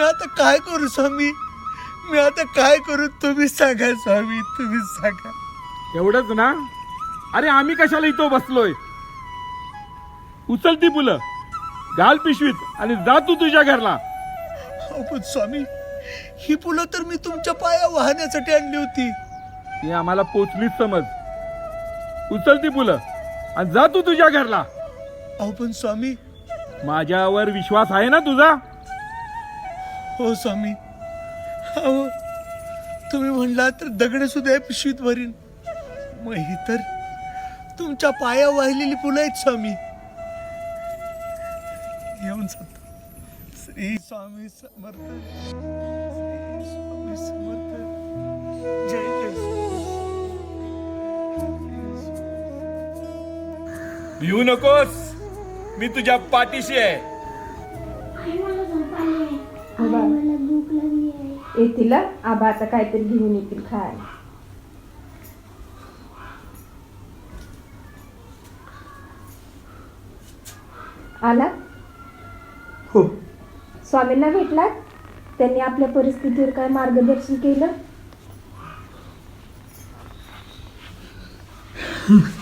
मी आता काय करू स्वामी? मी आता काय करू? तुम्ही सांगा स्वामी तुम्ही सांगा. एवढंच ना? अरे आम्ही कशाला इथं बसलोय? उचल ती फुलं घाल पिशवीत आणि जा तू तुझ्या घरला. अहो, पण स्वामी ही फुलं तर मी तुमच्या पाया वाहण्यासाठी आणली होती. ती आम्हाला पोचलीच समज. उचल ती फुलं आणि जा तू तुझ्या घरला. अहो पण स्वामी. माझ्यावर विश्वास आहे ना तुझा? हो स्वामी. अहो तुम्ही म्हणला तर दगड सुद्धा या पिशवीत भरीन. मग ही तर तुमच्या पाया वाहिलेली फुलं आहेत स्वामी. येऊन जातो श्री स्वामी समर्थ. श्री स्वामी समर्थ. जय जय भिवू नकोस. मी तुझ्या पाठीशी आहे. भूक लागली आहे. येतील. आबा आता काहीतरी घेऊन येतील खाय आला? हो. स्वामींना भेटलात? त्यांनी आपल्या परिस्थितीवर काय मार्गदर्शन केलं?